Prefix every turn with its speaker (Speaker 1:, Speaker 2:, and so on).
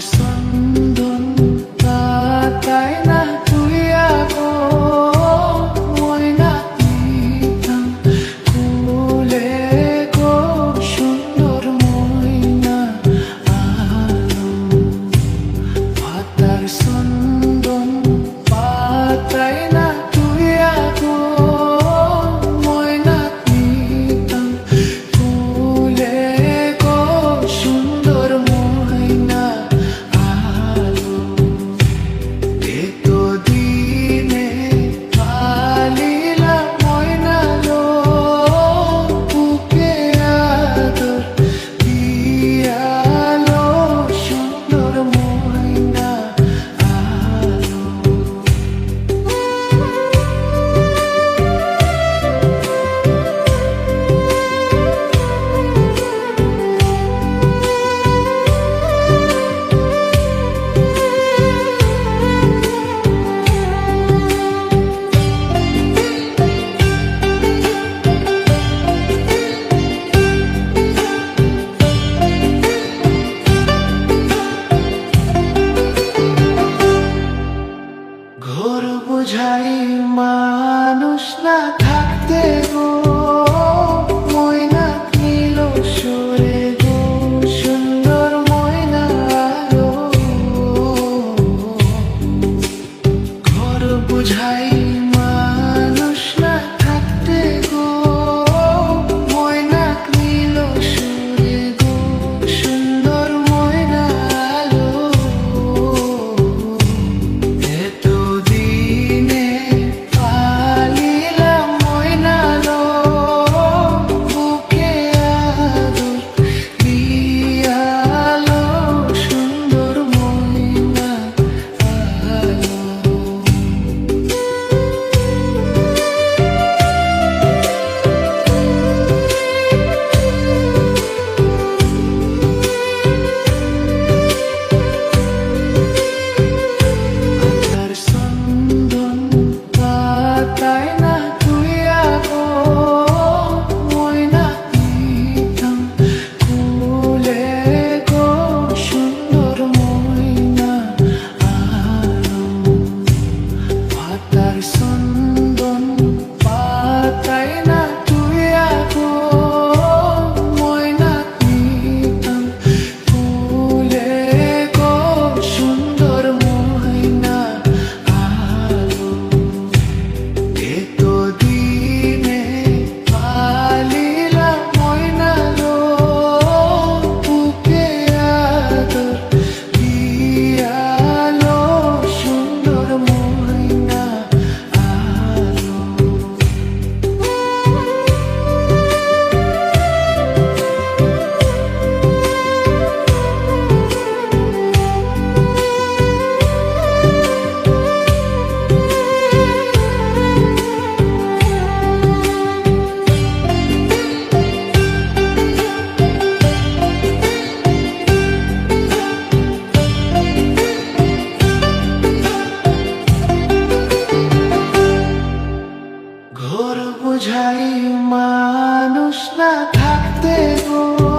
Speaker 1: the sun বুঝাই মানুষ না থাকতে গো ময়না নীল সুরে গো সুন্দর ময়না ঘর বুঝাই 算。তোর বুঝাই মানুষ না থাকতে গো।